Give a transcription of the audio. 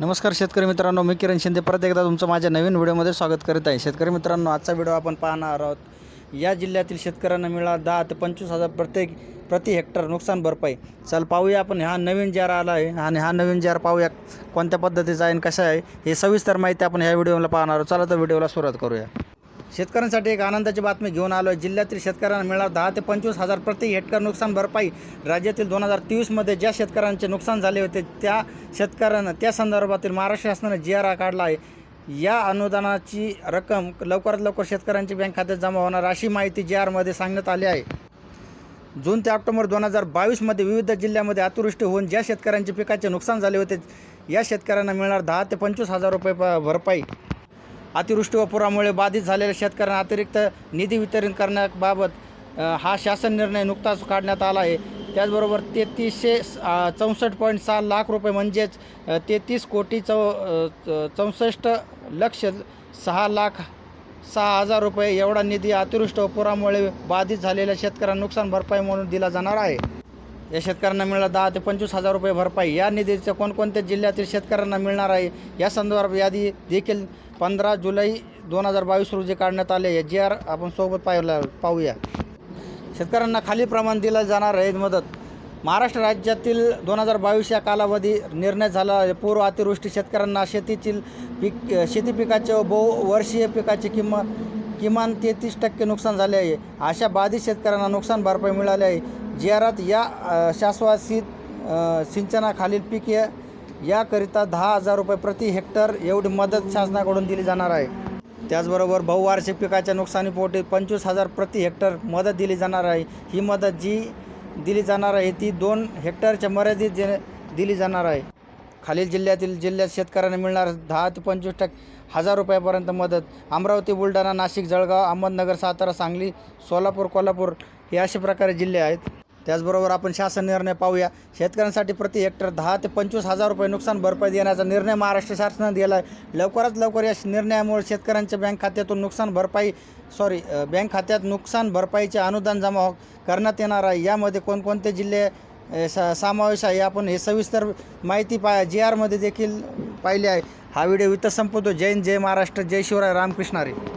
नमस्कार शेतकरी मित्रांनो मी किरण शिंदे. परत एकदा तुमचं माझ्या नवीन व्हिडिओमध्ये स्वागत करीत आहे. शेतकरी मित्रांनो आजचा व्हिडिओ आपण पाहणार आहोत. या जिल्ह्यातील शेतकऱ्यांना मिळाला दहा ते पंचवीस हजार प्रत्येक प्रति हेक्टर नुकसान भरपाई. चल पाहूया आपण हा नवीन जार आला आहे आणि हा नवीन जार पाहूया कोणत्या पद्धतीचा आहे आणि कसा आहे हे सविस्तर माहिती आपण ह्या व्हिडिओला पाहणार आहोत. चला तर व्हिडिओला सुरुवात करूया. शेतकऱ्यांसाठी एक आनंदाची बातमी घेऊन आलो आहे जिल्ह्यातील शेतकऱ्यांना मिळणार दहा ते पंचवीस हजार प्रति हेक्टर नुकसान भरपाई. राज्यातील दोन हजार तेवीसमध्ये ज्या शेतकऱ्यांचे नुकसान झाले होते त्या शेतकऱ्यांना त्या संदर्भातील महाराष्ट्र शासनाने जी आर काढला आहे. या अनुदानाची रक्कम लवकरात लवकर शेतकऱ्यांच्या बँक खात्यात जमा होणार अशी माहिती जी आरमध्ये सांगण्यात आली आहे. जून ते ऑक्टोबर दोन हजार बावीसमध्ये विविध जिल्ह्यामध्ये अतिवृष्टी होऊन ज्या शेतकऱ्यांचे पिकाचे नुकसान झाले होते या शेतकऱ्यांना मिळणार दहा ते पंचवीस हजार रुपये प- भरपाई. अतिवृष्टी व पुरामुळे बाधित झालेल्या शेतकऱ्यांना अतिरिक्त निधी वितरण करण्याबाबत हा शासन निर्णय नुकताच काढण्यात आला आहे. त्याचबरोबर तेहतीसशे चौसष्ट पॉईंट सहा लाख रुपये म्हणजेच तेहतीस कोटी चौ च- चौसष्ट लक्ष सहा लाख सहा हजार रुपये एवढा निधी अतिवृष्टी व पुरामुळे बाधित झालेल्या शेतकऱ्यांना नुकसान भरपाई म्हणून दिला जाणार आहे. या शेतकऱ्यांना मिळणार दहा ते पंचवीस हजार रुपये भरपाई. या निधीचं कोणकोणत्या जिल्ह्यातील शेतकऱ्यांना मिळणार आहे? या संदर्भात यादी देखील पंधरा जुलै दोन हजार बावीस रोजी काढण्यात आले आहे. जी आर आपण सोबत पाहिला पाहूया. शेतकऱ्यांना खाली प्रमाण दिलं जाणार आहे. मदत. महाराष्ट्र राज्यातील दोन हजार बावीस या कालावधी निर्णय झाला आहे. पूर्व अतिवृष्टी शेतकऱ्यांना शेतीतील पीक शेती पिकाचे व बहुवर्षीय पिकाची किंमत किमान तेहतीस टक्के नुकसान झाले आहे. अशा बाधित शेतकऱ्यांना नुकसान भरपाई मिळाली आहे. जी आरात या शाश्वासित सिंचनाखालील पीक याकरिता दहा हजार रुपये प्रति हेक्टर एवढी मदत शासनाकडून दिली जाणार आहे. त्याचबरोबर बहुवार्षिक पिकाच्या नुकसानीपोटी पंचवीस हजार प्रति हेक्टर मदत दिली जाणार आहे. ही मदत जी दिली जाणार आहे ती दोन हेक्टरच्या मर्यादित दिली जाणार आहे. खालील जिल्ह्यातील जिल्ह्यात शेतकऱ्यांना मिळणार दहा ते पंचवीस टक्के हजार रुपयापर्यंत मदत. अमरावती बुलढाणा नाशिक जळगाव अहमदनगर सातारा सांगली सोलापूर कोल्हापूर हे अशा प्रकारे जिल्हे आहेत. त्याचबरोबर आपण शासन निर्णय पाहूया. शेतकऱ्यांसाठी प्रति हेक्टर दहा ते पंचवीस हजार रुपये नुकसान भरपाई देण्याचा निर्णय महाराष्ट्र शासनाने दिला आहे लवकरात लवकर या निर्णयामुळे शेतकऱ्यांच्या बँक खात्यातून नुकसान भरपाई सॉरी बँक खात्यात नुकसान भरपाईचे अनुदान जमा हो-, करण्यात येणार आहे. यामध्ये कोणकोणते जिल्हे सा समावेश आहे. आपण हे सविस्तर माहिती पा जी आरमध्ये देखील पाहिली आहे. हा व्हिडिओ इथं संपवतो. जय हिंद जय महाराष्ट्र जय शिवराय रामकृष्णारी